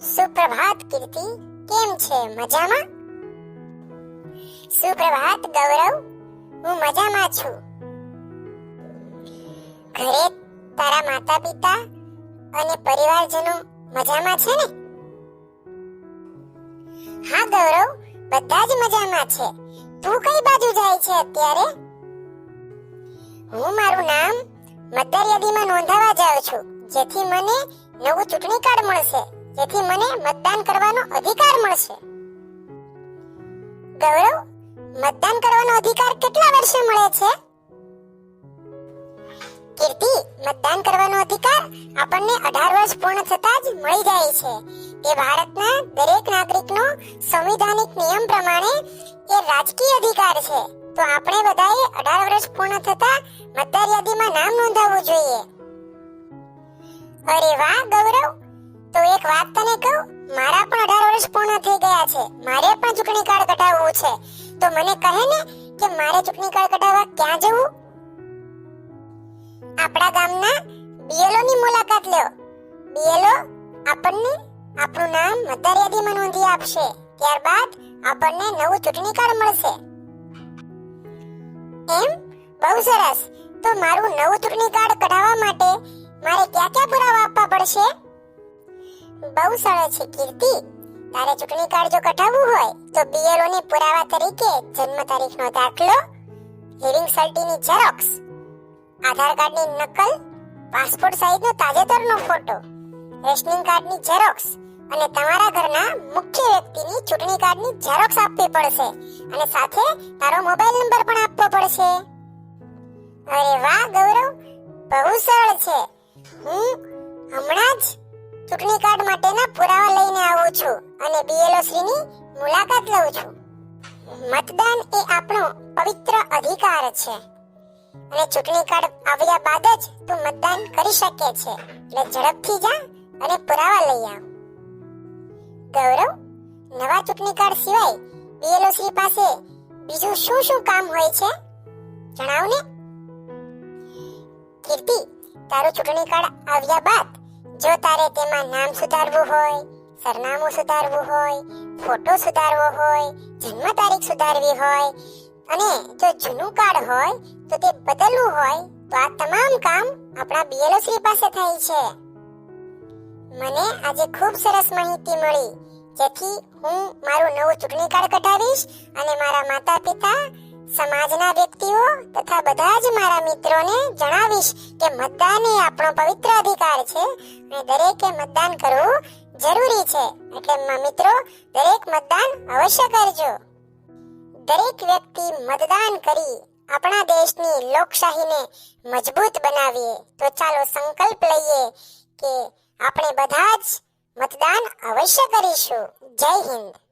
સુપ્રભાત કીર્તિ, કેમ છે? મજામાં? સુપ્રભાત, ગૌરવ, હું મજામાં છું. ઘરે તારા માતા પિતા અને પરિવારજનો મજામાં છે ને? હા, ગૌરવ, બધા જ મજામાં છે. તું કઈ બાજુ જાય છે અત્યારે? હું મારું નામ મતદાર યાદીમાં નોંધાવા જાઉં છું, જેથી મને નવું ચૂંટણી કાર્ડ મળશે. જેથી મને મતદાન કરવાનો અધિકાર મળશે. ગૌરવ, મતદાન કરવાનો અધિકાર કેટલા વર્ષે મળે છે? કીર્તિ, મતદાન કરવાનો અધિકાર આપણને 18 વર્ષ પૂર્ણ થતાં જ મળી જાય છે. તે ભારતના દરેક નાગરિકનો સંવિધાનિક નિયમ પ્રમાણે એ રાજકીય અધિકાર છે. તો આપણે બધાએ 18 વર્ષ પૂર્ણ થતાં મતદાર યાદીમાં નામ નોંધાવવું જોઈએ. અરે વાહ, ગૌરવ! એક વાત તને કહું? મારા પણ 18 વર્ષ પૂર્ણ થઈ ગયા છે. મારે પણ ચૂંટણી કાર્ડ કઢાવવું છે. તો મને કહે ને કે મારે ચૂંટણી કાર્ડ કઢાવવા ક્યાં જવું? આપણા ગામના બીએલઓ ની મુલાકાત લ્યો બીએલઓ આપણને આપણું નામ મતદાર યાદીમાં નોંધી આપશે. ત્યારબાદ આપણને નવું ચૂંટણી કાર્ડ મળશે. એમ? બહુ સરસ. તો મારું નવું ચૂંટણી કાર્ડ કઢાવવા માટે મારે ક્યાં ક્યાં પુરાવા આપવા પડશે? બહુ સરળ છે, કીર્તિ. તારે ચૂંટણી કાર્ડ જો કઢાવવું હોય, તો બીએલઓ ની પુરાવા તરીકે જન્મ તારીખનો દાખલો લિવિંગ સર્ટિની ઝેરોક્સ, આધાર કાર્ડની નકલ, પાસપોર્ટ સાઈઝનો તાજેતરનો ફોટો, રેશનિંગ કાર્ડની ઝેરોક્સ અને તમારા ઘરના મુખ્ય વ્યક્તિની ચૂંટણી કાર્ડની ઝેરોક્સ આપવી પડશે અને સાથે તારો મોબાઈલ નંબર પણ આપવો પડશે. અરે વાહ, ગૌરવ! બહુ સરળ છે. હું હમણાં જ ચૂંટણી કાર્ડ માટેના પુરાવા લઈને આવું છું અને બીએલઓ શ્રીની મુલાકાત લઉં છું. મતદાન એ આપણો પવિત્ર અધિકાર છે. અને ચૂંટણી કાર્ડ આવ્યા બાદ જ તું મતદાન કરી શકે છે. એટલે ઝડપથી જા અને પુરાવા લઈ આવ. ગૌરવ, નવા ચૂંટણી કાર્ડ સિવાય બીએલઓ શ્રી પાસે બીજું શું શું કામ હોય છે? જણાવ ને કીર્તિ, તારું ચૂંટણી કાર્ડ આવ્યા બાદ જો તારે તેમાં નામ સુધારવું હોય, સરનામું સુધારવું હોય, ફોટો સુધારવો હોય, જન્મ તારીખ સુધારવી હોય, અને જો જૂનું કાર્ડ હોય, તો તે બદલવું હોય, તો આ તમામ કામ આપણા બીએલઓશ્રી પાસે થાય છે. મને આજે ખૂબ સરસ માહિતી મળી, જેથી હું મારું નવું ચૂંટણી કાર્ડ કઢાવીશ અને મારા માતા પિતા સમાજના વ્યક્તિઓ તથા બધા જ મારા મિત્રોને જણાવીશ કે મતદાન એ આપણો પવિત્ર અધિકાર છે અને દરેકે મતદાન કરવું જરૂરી છે. એટલે મિત્રો, દરેક મતદાન અવશ્ય કરજો. દરેક વ્યક્તિ મતદાન કરી આપણા દેશની લોકશાહીને મજબૂત બનાવીએ. તો ચાલો સંકલ્પ લઈએ કે આપણે બધા જ મતદાન અવશ્ય કરીશું. જય હિન્દ.